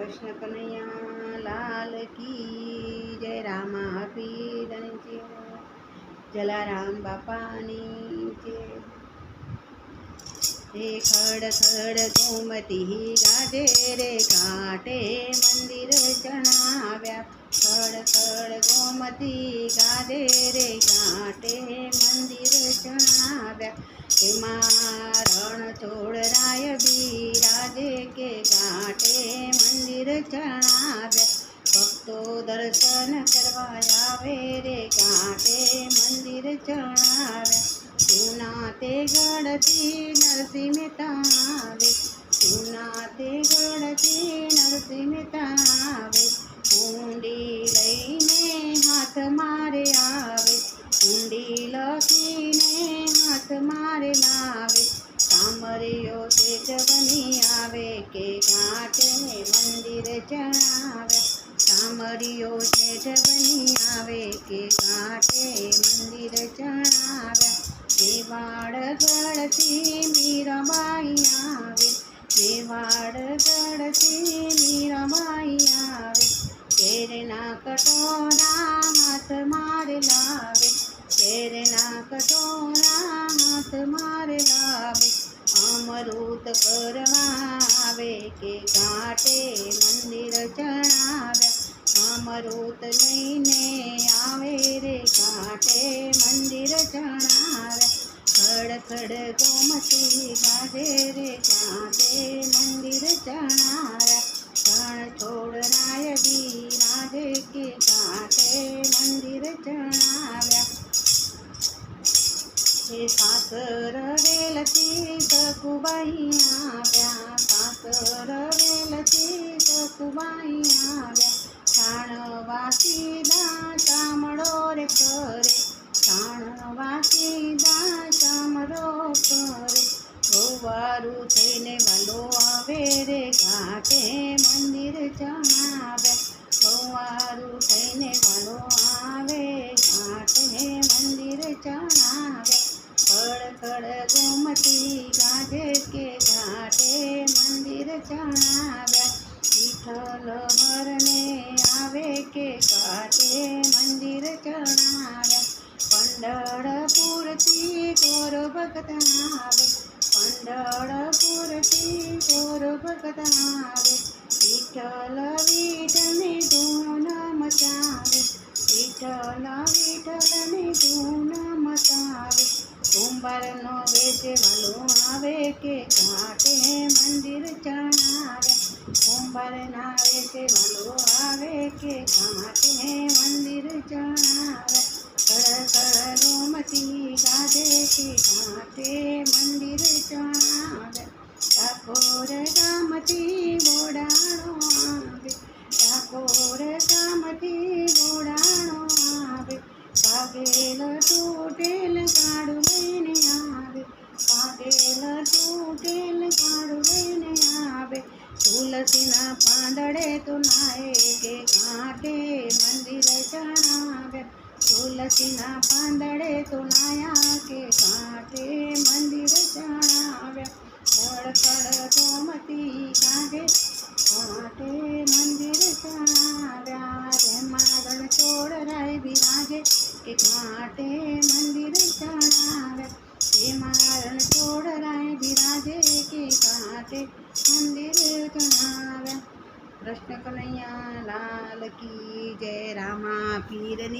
કૃષ્ણ કનૈયા લાલ કી જય રામા પીરની જય જલારામ બાપાની જય હે ખડ ખડ ગોમતી ગાજે રે ઘાટે મંદિર જણાવ્યા ખડ ખડ ગોમતી ગાજે રે ઘાટે મંદિર ચણાવે ભક્તો દર્શન કરવા આવે રે કાંઠે મંદિર ચણાવે સુના તે ગળતી નરસિંહ આવે સુના તે ગળતી મંદિર સામરિયો છે જવની આવે કે કાંઠે મંદિર જણાવ્યા દેવાડ ગળથી મીરાબાઈ આવે દેવાડ ગળથી મીરાબાઈ આવે કેરના કટોરા હાથ મારે લાવે કેરના કટોરા હાથ મારે લાવે, અમૃત કરવા આવે કે ઘાટે જણાવ્યા અમૃત લઈને આવે રે કાંઠે મંદિર જણાવ્યા ખડ ગોમતી ગાજે રે કાંઠે મંદિર જણાવ્યા કણ છોડના કાતર વેલતી સકુબાઈયા આવ્યા કાતર વેલતી સકુબાઈયા આવ્યા છાણ વાસી દા ચામડો રે કરે છાણ વાસી દા ચામડો કરે ગોવારું गोमती गाज के घाटे, मंदिर चढ़ावे। विठल भरने आवे के घाटे, मंदिर चढ़ावे। पंडरपुर थी गोर भगत आवे पंडरपुर थी गोर भक्त आवे विठल में दोनों के काटे मंदिर चढ़ावे, कुंभर नावे के भलो आवे के काटे मंदिर चढ़ावे। कड़ कड़ रोमती गाजे के काटे मंदिर चढ़ावे। आंदड़े तुनाएगे तो घाटे मंदिर चढ़ावे तुलसी ना पांदड़े तो तुनाया के घाटे मंदिर चढ़ावे खड़खड़ गोमती गावे घाटे मंदिर चढ़ाव्या रे मारण छोड़ राय विराजे के घाटे मंदिर चढ़ावे हे मारण छोड़ राय विराजे के घाटे मंदिर चढ़ाव्या कृष्ण कन्हैया तो लाल की जय रामा पीरनी